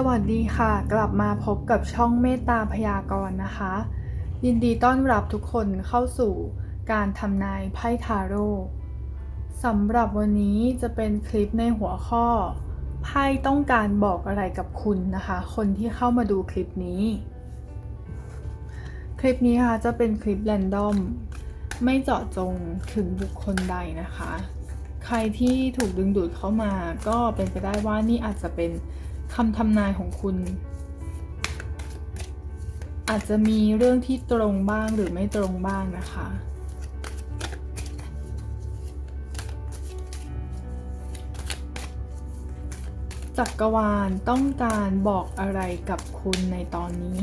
สวัสดีค่ะ กลับมาพบกับช่องเมตตาพยากรณ์นะคะ ยินดีต้อนรับทุกคนเข้าสู่การทำนายไพ่ทาโร่สำหรับวันนี้จะเป็นคลิปในหัวข้อ ไพ่ต้องการบอกอะไรกับคุณนะคะ คนที่เข้ามาดูคลิปนี้ คลิปนี้ค่ะจะเป็นคลิปแรนดอม ไม่เจาะจงถึงบุคคลใดนะคะ ใครที่ถูกดึงดูดเข้ามาก็เป็นไปได้ว่านี่อาจจะเป็น คำทำนายของคุณ อาจจะมีเรื่องที่ตรงบ้างหรือไม่ตรงบ้างนะคะ จักรวาลต้องการบอกอะไรกับคุณในตอนนี้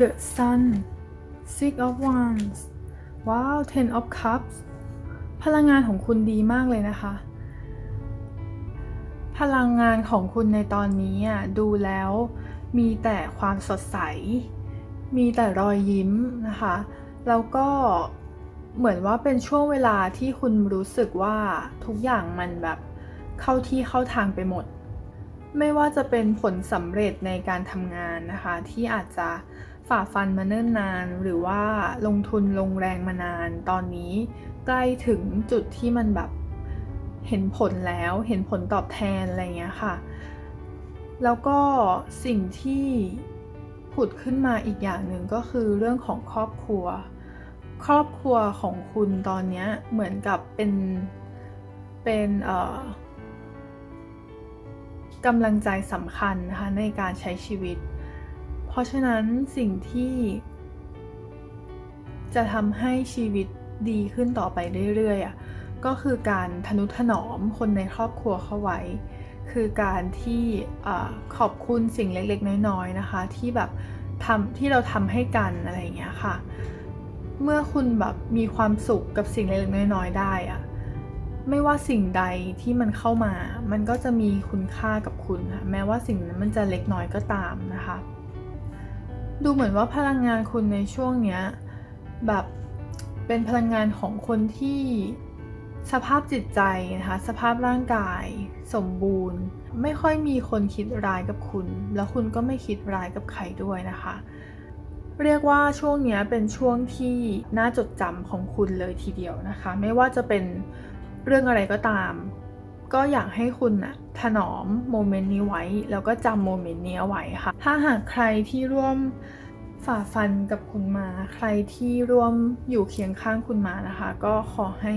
The Sun Six of Wands ว้าว Ten of Cups พลังงานของคุณดีมากเลยนะคะ พลังงานของคุณในตอนนี้อะดูแล้วมีแต่ความสดใส มีแต่รอยยิ้มนะคะ แล้วก็เหมือนว่าเป็นช่วงเวลาที่คุณรู้สึกว่าทุกอย่างมันแบบเข้าที่เข้าทางไปหมด ไม่ว่าจะเป็นผลสำเร็จในการทำงานนะคะ ที่อาจจะ ฝ่าฟันมาเนิ่นนาน หรือว่าลงทุนลงแรงมานาน ตอนนี้ใกล้ถึงจุดที่มันแบบเห็นผลแล้วเห็นผลตอบแทนอะไรเงี้ยค่ะ แล้วก็สิ่งที่ผุดขึ้นมาอีกอย่างหนึ่งก็คือเรื่องของครอบครัว ครอบครัวของคุณตอนนี้เหมือนกับเป็นเป็นเอ่อกำลังใจสำคัญนะคะในการใช้ชีวิต เพราะฉะนั้นสิ่งที่ จะทำให้ชีวิตดีขึ้นต่อไปเรื่อยๆอะก็คือการทนุถนอมคนในครอบครัวเข้าไว้ คือการที่ขอบคุณสิ่งเล็กๆ น้อยๆนะคะ ที่แบบทำที่เราทำให้กันอะไรอย่างเงี้ยค่ะ เมื่อคุณแบบมีความสุขกับสิ่งเล็กๆ น้อยๆ ได้อะไม่ว่าสิ่งใดที่มันเข้ามา มันก็จะมีคุณค่ากับคุณค่ะ แม้ว่าสิ่งนั้นมันจะเล็กน้อยก็ตามนะคะ ดูเหมือนว่าพลังงานคุณในช่วงเนี้ยแบบเป็นพลังงานของคนที่สภาพจิตใจนะคะสภาพร่างกายสมบูรณ์ ไม่ค่อยมีคนคิดร้ายกับคุณ แล้วคุณก็ไม่คิดร้ายกับใครด้วยนะคะ เรียกว่าช่วงนี้เป็นช่วงที่น่าจดจำของคุณเลยทีเดียวนะคะ ไม่ว่าจะเป็นเรื่องอะไรก็ตาม ก็อยากให้คุณนะถนอมโมเมนต์นี้ไว้ แล้วก็จำโมเมนต์นี้ไว้ค่ะ ถ้าหากใครที่ร่วมฝ่าฟันกับคุณมา ใครที่ร่วมอยู่เคียงข้างคุณมานะคะ ก็ขอให้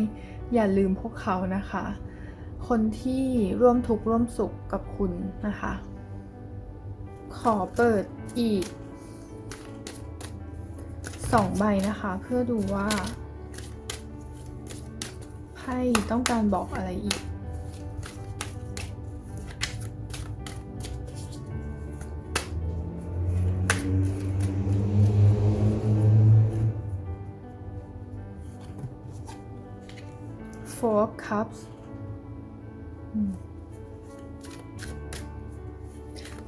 อย่าลืมพวกเขานะคะ คนที่ร่วมทุกข์ร่วมสุขกับคุณนะคะ ขอเปิดอีกสองใบนะคะ เพื่อดูว่าไพ่ต้องการบอกอะไรอีก Four of Cups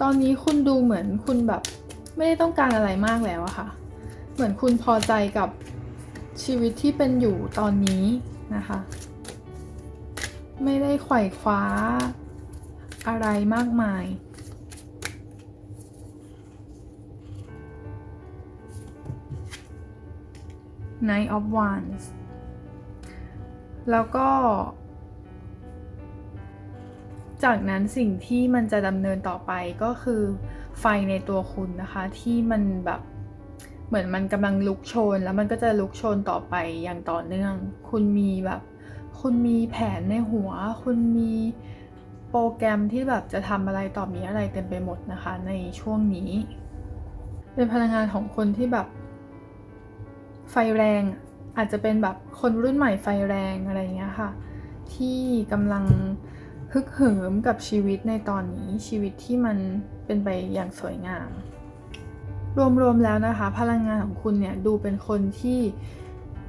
ตอนนี้คุณดูเหมือนคุณแบบไม่ได้ต้องการอะไรมากแล้วอะค่ะ เหมือนคุณพอใจกับชีวิตที่เป็นอยู่ตอนนี้นะคะ ไม่ได้ไขว่คว้าอะไรมากมาย Knight of Wands แล้วก็ จากนั้นสิ่งที่มันจะดำเนินต่อไปก็คือไฟในตัวคุณนะคะ ที่มันแบบเหมือนมันกำลังลุกโชน แล้วมันก็จะลุกโชนต่อไปอย่างต่อเนื่อง คุณมีแบบ คุณมีแผนในหัว คุณมีโปรแกรมที่แบบจะทำอะไรต่อมีอะไรเต็มไปหมดนะคะ ในช่วงนี้ เป็นพลังงานของคนที่แบบ ไฟแรง อาจจะเป็นแบบคนรุ่นใหม่ไฟแรงอะไรเงี้ยค่ะ ที่กำลังฮึกเหิมกับชีวิตในตอนนี้ชีวิตที่มันเป็นไปอย่างสวยงาม รวมๆแล้วนะคะ พลังงานของคุณเนี่ยดูเป็นคนที่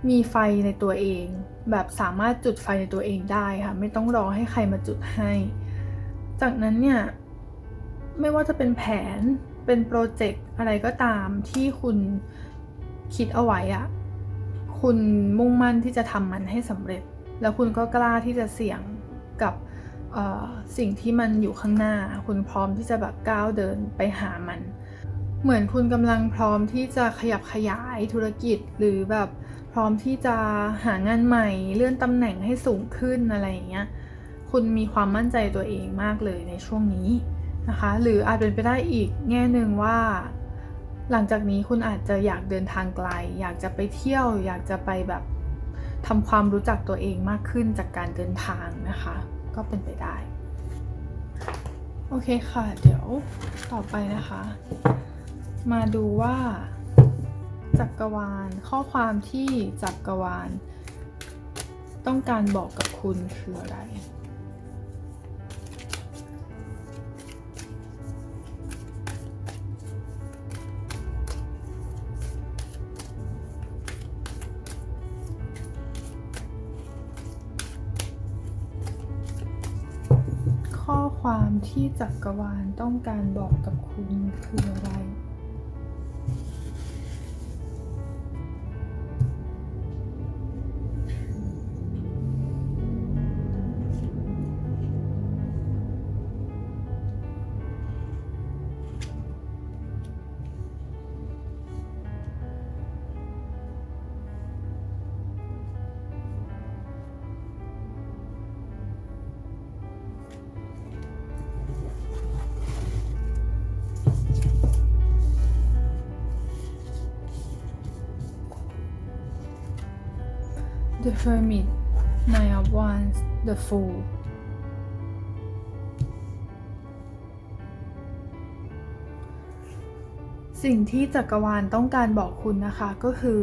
มีไฟในตัวเอง แบบสามารถจุดไฟในตัวเองได้ค่ะ ไม่ต้องรอให้ใครมาจุดให้ จากนั้นเนี่ยไม่ว่าจะเป็นแผนเป็นโปรเจกต์อะไรก็ตามที่คุณคิดเอาไว้อะ คุณมุ่งมั่นที่จะทำมันให้สำเร็จ แล้วคุณก็กล้าที่จะเสี่ยงกับสิ่งที่มันอยู่ข้างหน้า คุณพร้อมที่จะแบบก้าวเดินไปหามัน เหมือนคุณกำลังพร้อมที่จะขยับขยายธุรกิจหรือแบบพร้อมที่จะหางานใหม่เลื่อนตำแหน่งให้สูงขึ้นอะไรอย่างเงี้ย คุณมีความมั่นใจตัวเองมากเลยในช่วงนี้นะคะ หรืออาจเป็นไปได้อีกแง่หนึ่งว่า หลังจากนี้คุณอาจจะอยากเดินทางไกล อยากจะไปเที่ยว อยากจะไปแบบทำความรู้จักตัวเองมากขึ้นจากการเดินทางนะคะ ก็เป็นไปได้ โอเคค่ะ เดี๋ยวต่อไปนะคะ มาดูว่า จักรวาลข้อความที่จักรวาล ต้องการบอกกับคุณคืออะไร ความที่จักรวาลต้องการบอกกับคุณคืออะไร The Hermit Nine of Wands The Fool สิ่งที่จักรวาลต้องการบอกคุณนะคะก็คือ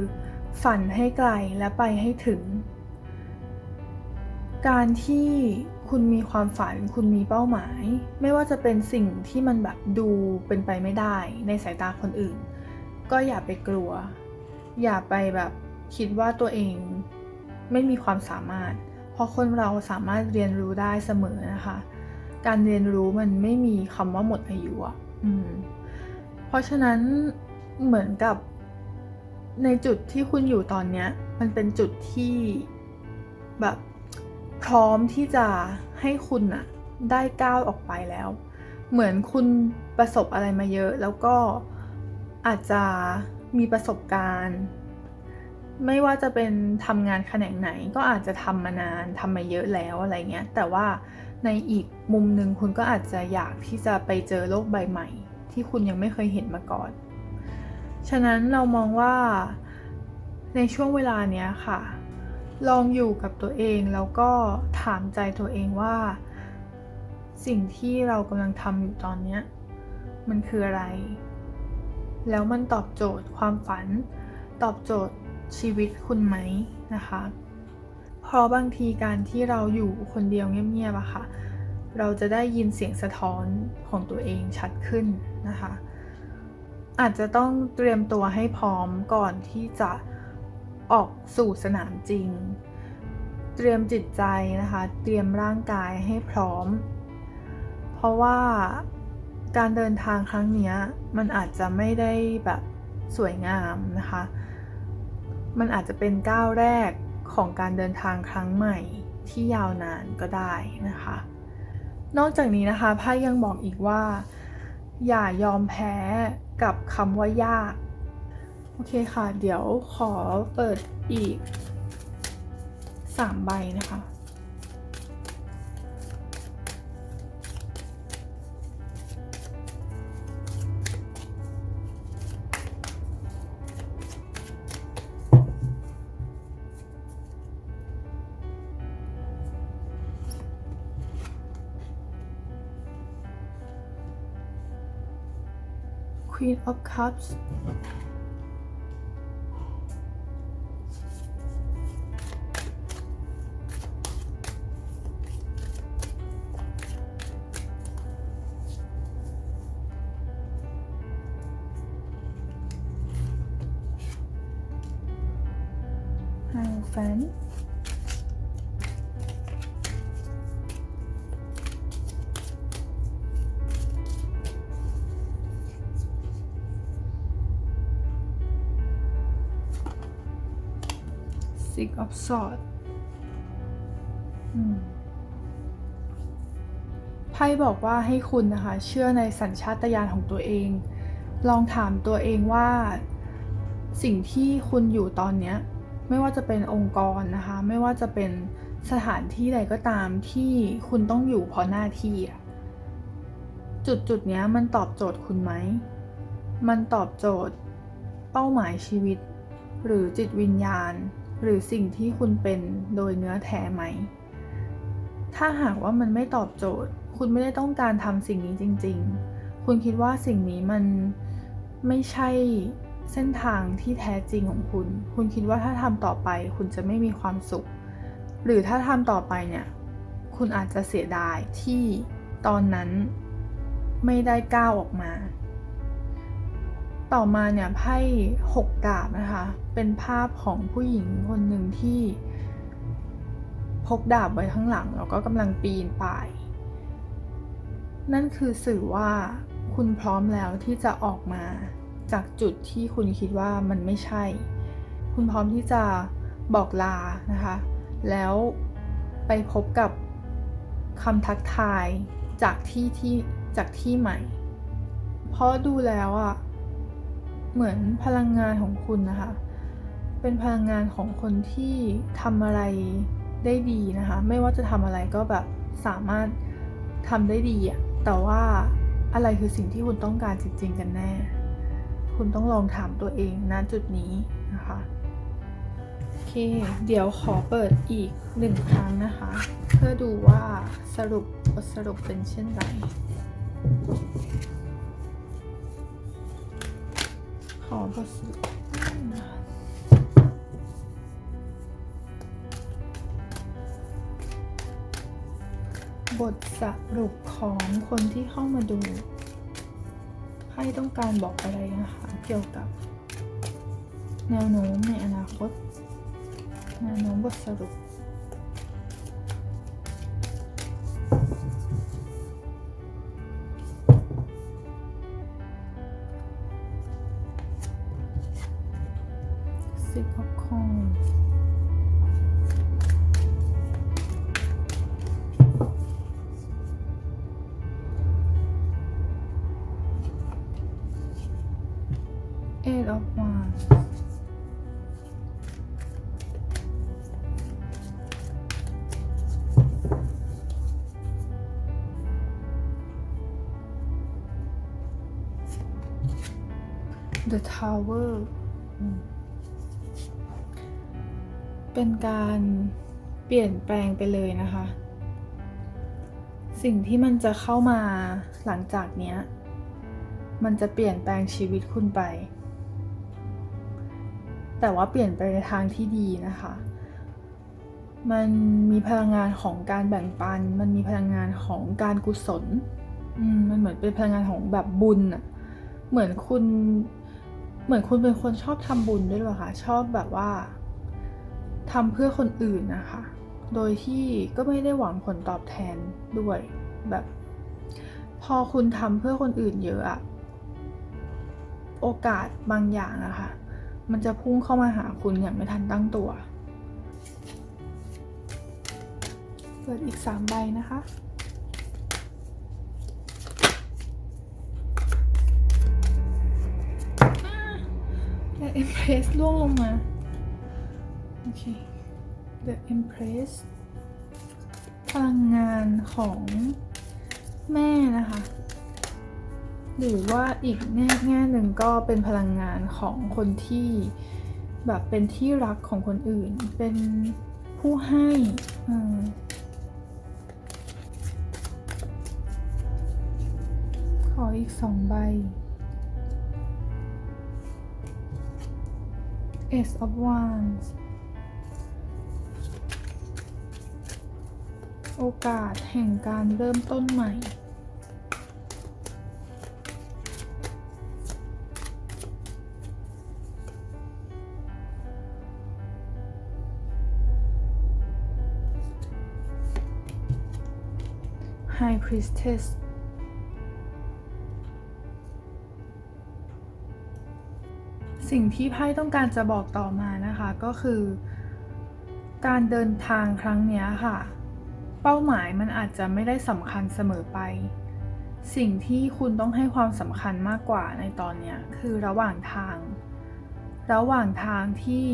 ฝันให้ไกลและไปให้ถึง การที่คุณมีความฝันคุณมีเป้าหมาย ไม่ว่าจะเป็นสิ่งที่มันแบบดูเป็นไปไม่ได้ในสายตาคนอื่น ก็อย่าไปกลัว อย่าไปแบบคิดว่าตัวเอง ไม่มีความสามารถ เพราะคนเราสามารถเรียนรู้ได้เสมอนะคะ การเรียนรู้มันไม่มีคำว่าหมดอายุอะเพราะฉะนั้นเหมือนกับในจุดที่คุณอยู่ตอนเนี้ย มันเป็นจุดที่แบบพร้อมที่จะให้คุณอะได้ก้าวออกไปแล้ว เหมือนคุณประสบอะไรมาเยอะ แล้วก็อาจจะมีประสบการณ์ ไม่ว่าจะเป็นทำงานแขนงไหนก็อาจจะทำมานานทำมาเยอะแล้วอะไรเงี้ย แต่ว่าในอีกมุมหนึ่งคุณก็อาจจะอยากที่จะไปเจอโลกใบใหม่ ที่คุณยังไม่เคยเห็นมาก่อน ฉะนั้นเรามองว่าในช่วงเวลาเนี้ยค่ะ ลองอยู่กับตัวเองแล้วก็ถามใจตัวเองว่า สิ่งที่เรากำลังทำอยู่ตอนเนี้ยมันคืออะไร แล้วมันตอบโจทย์ความฝัน ตอบโจทย์ ชีวิตคุณไหมนะคะ เพราะบางทีการที่เราอยู่คนเดียวเงียบๆอะค่ะ เราจะได้ยินเสียงสะท้อนของตัวเองชัดขึ้นนะคะ อาจจะต้องเตรียมตัวให้พร้อมก่อนที่จะออกสู่สนามจริง เตรียมจิตใจนะคะ เตรียมร่างกายให้พร้อม เพราะว่าการเดินทางครั้งนี้มันอาจจะไม่ได้แบบสวยงามนะคะ มันอาจจะเป็นก้าวแรกของการเดินทางครั้งใหม่ที่ยาวนานก็ได้นะคะ นอกจากนี้นะคะไพ่ยังบอกอีกว่า อย่ายอมแพ้กับคำว่ายาก โอเคค่ะ เดี๋ยวขอเปิดอีก 3 ใบนะคะ Queen of Cups Six of Swords อืมไพ่บอกว่าให้คุณนะคะ เชื่อในสัญชาตญาณของตัวเอง ลองถามตัวเองว่า สิ่งที่คุณอยู่ตอนเนี้ย ไม่ว่าจะเป็นองค์กรนะคะ ไม่ว่าจะเป็นสถานที่ใดก็ตามที่คุณต้องอยู่เพราะหน้าที่ จุดจุดเนี้ยมันตอบโจทย์คุณไหม มันตอบโจทย์เป้าหมายชีวิต หรือจิตวิญญาณ หรือสิ่งที่คุณเป็นโดยเนื้อแท้ไหม ถ้าหากว่ามันไม่ตอบโจทย์ คุณไม่ได้ต้องการทำสิ่งนี้จริง ๆ คุณคิดว่าสิ่งนี้มันไม่ใช่เส้นทางที่แท้จริงของคุณ คุณคิดว่าถ้าทำต่อไปคุณจะไม่มีความสุข หรือถ้าทำต่อไปเนี่ย คุณอาจจะเสียดายที่ตอนนั้นไม่ได้ก้าวออกมา ต่อมาเนี่ยไพ่หกดาบนะคะ เป็นภาพของผู้หญิงคนหนึ่งที่พกดาบไว้ข้างหลัง แล้วก็กำลังปีนป่าย นั่นคือสื่อว่าคุณพร้อมแล้วที่จะออกมาจากจุดที่คุณคิดว่ามันไม่ใช่ คุณพร้อมที่จะบอกลานะคะ แล้วไปพบกับคำทักทายจากที่ที่จากที่ใหม่ เพราะดูแล้วอะ เหมือนพลังงานของคุณนะคะ เป็นพลังงานของคนที่ทำอะไรได้ดีนะคะ ไม่ว่าจะทำอะไรก็แบบสามารถทำได้ดีอะแต่ว่าอะไรคือสิ่งที่คุณต้องการจริงๆกันแน่ คุณต้องลองถามตัวเองณจุดนี้นะคะโอเค เดี๋ยวขอเปิดอีกหนึ่งครั้งนะคะ เพื่อดูว่าสรุปบทสรุปเป็นเช่นไร ขอบทสรุปนะคะบทสรุปของคนที่เข้ามาดูไพ่ต้องการบอกอะไรนะคะ เกี่ยวกับ แนวโน้มในอนาคตแนวโน้มบทสรุป สิบหกข้อ Eight of Wands The Tower เป็นการเปลี่ยนแปลงไปเลยนะคะ สิ่งที่มันจะเข้ามาหลังจากเนี้ย มันจะเปลี่ยนแปลงชีวิตคุณไป แต่ว่าเปลี่ยนไปในทางที่ดีนะคะ มันมีพลังงานของการแบ่งปัน มันมีพลังงานของการกุศล อืม มันเหมือนเป็นพลังงานของแบบบุญอะเหมือนคุณ เหมือนคุณเป็นคนชอบทำบุญด้วยหรอคะ ชอบแบบว่า ทำเพื่อคนอื่นนะคะ โดยที่ก็ไม่ได้หวังผลตอบแทนด้วยแบบ พอคุณทำเพื่อคนอื่นเยอะอะโอกาสบางอย่างอะค่ะมันจะพุ่งเข้ามาหาคุณอย่างไม่ทันตั้งตัว เปิดอีกสามใบนะคะ และ Empress ล่วงลงมา โอเค The Empress พลังงานของแม่นะคะ หรือว่าอีกแง่หนึ่งก็เป็นพลังงานของคนที่แบบเป็นที่รักของคนอื่น เป็นผู้ให้ขออีกสองใบ Ace of Wands โอกาสแห่งการเริ่มต้นใหม่ High Priestess สิ่งที่ไพ่ต้องการจะบอกต่อมานะคะก็คือ การเดินทางครั้งนี้ค่ะ เป้าหมายมันอาจจะไม่ได้สำคัญเสมอไป สิ่งที่คุณต้องให้ความสำคัญมากกว่าในตอนนี้คือระหว่างทาง ระหว่างทางที่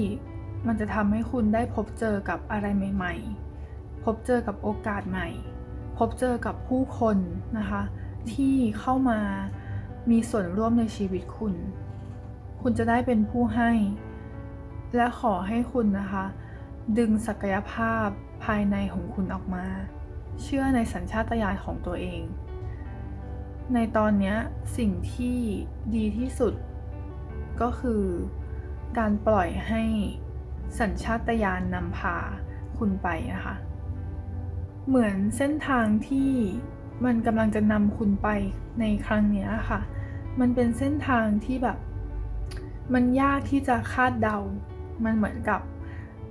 มันจะทำให้คุณได้พบเจอกับอะไรใหม่ ๆ พบเจอกับโอกาสใหม่ พบเจอกับผู้คนนะคะ ที่เข้ามามีส่วนร่วมในชีวิตคุณ คุณจะได้เป็นผู้ให้ และขอให้คุณนะคะ ดึงศักยภาพ ภายในของคุณออกมา เชื่อในสัญชาตญาณของตัวเอง ในตอนนี้สิ่งที่ดีที่สุด ก็คือการปล่อยให้สัญชาตญาณนำพาคุณไปนะคะ เหมือนเส้นทางที่มันกำลังจะนำคุณไปในครั้งนี้ค่ะ มันเป็นเส้นทางที่แบบ มันยากที่จะคาดเดา มันเหมือนกับ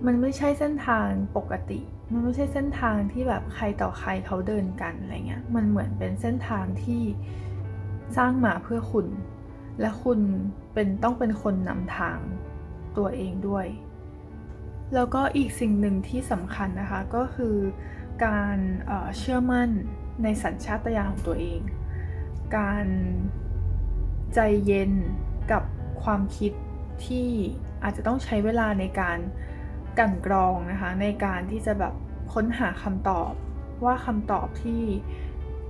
มันไม่ใช่เส้นทางปกติ มันไม่ใช่เส้นทางที่แบบใครต่อใครเขาเดินกันอะไรเงี้ย มันเหมือนเป็นเส้นทางที่สร้างมาเพื่อคุณ และคุณเป็นต้องเป็นคนนำทางตัวเองด้วย แล้วก็อีกสิ่งหนึ่งที่สำคัญนะคะก็คือการเชื่อมั่นในสัญชาตญาณของตัวเอง การใจเย็นกับความคิดที่อาจจะต้องใช้เวลาในการ กันกรองนะคะในการที่จะแบบค้นหาคำตอบว่าคำตอบที่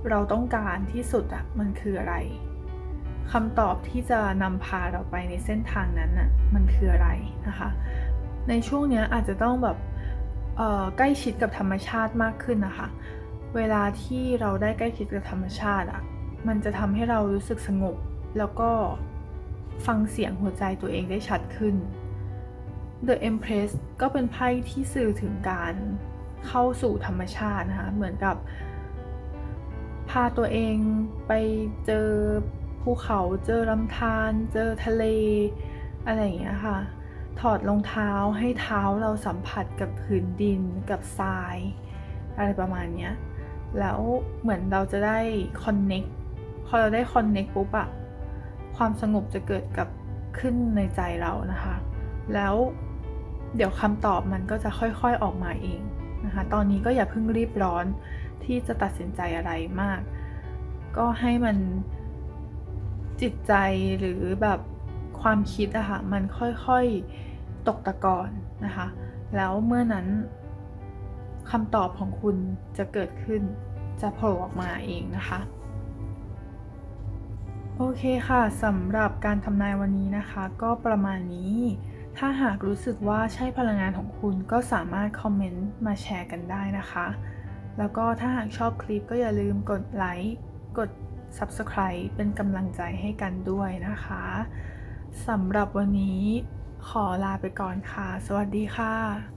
เราต้องการที่สุดอะมันคืออะไรคำตอบที่จะนำพาเราไปในเส้นทางนั้นน่ะมันคืออะไรนะคะ ในช่วงเนี้ยอาจจะต้องแบบใกล้ชิดกับธรรมชาติมากขึ้นนะคะ เวลาที่เราได้ใกล้ชิดกับธรรมชาติอะมันจะทำให้เรารู้สึกสงบ แล้วก็ฟังเสียงหัวใจตัวเองได้ชัดขึ้น The Empress ก็เป็นไพ่ที่สื่อถึงการเข้าสู่ธรรมชาตินะคะ เหมือนกับ พาตัวเองไปเจอภูเขาเจอลำธารเจอทะเล อะไรอย่างเงี้ยค่ะ ถอดรองเท้าให้เท้าเราสัมผัสกับพื้นดินกับทราย อะไรประมาณเนี้ย แล้วเหมือนเราจะได้คอนเน็กพอเราได้คอนเน็กปุ๊บอะความสงบจะเกิดกับขึ้นในใจเรานะคะ แล้ว เดี๋ยวคำตอบมันก็จะค่อยๆออกมาเองนะคะ ตอนนี้ก็อย่าเพิ่งรีบร้อนที่จะตัดสินใจอะไรมาก ก็ให้มันจิตใจหรือแบบความคิดอะค่ะมันค่อยๆตกตะกอนนะคะ แล้วเมื่อนั้นคำตอบของคุณจะเกิดขึ้นจะโผล่ออกมาเองนะคะ โอเคค่ะสำหรับการทำนายวันนี้นะคะ ก็ประมาณนี้ ถ้าหากรู้สึกว่าใช่พลังงานของคุณก็สามารถคอมเมนต์มาแชร์กันได้นะคะ แล้วก็ถ้าหากชอบคลิปก็อย่าลืมกดไลค์กด Subscribe เป็นกำลังใจให้กันด้วยนะคะสำหรับวันนี้ขอลาไปก่อนค่ะ สวัสดีค่ะ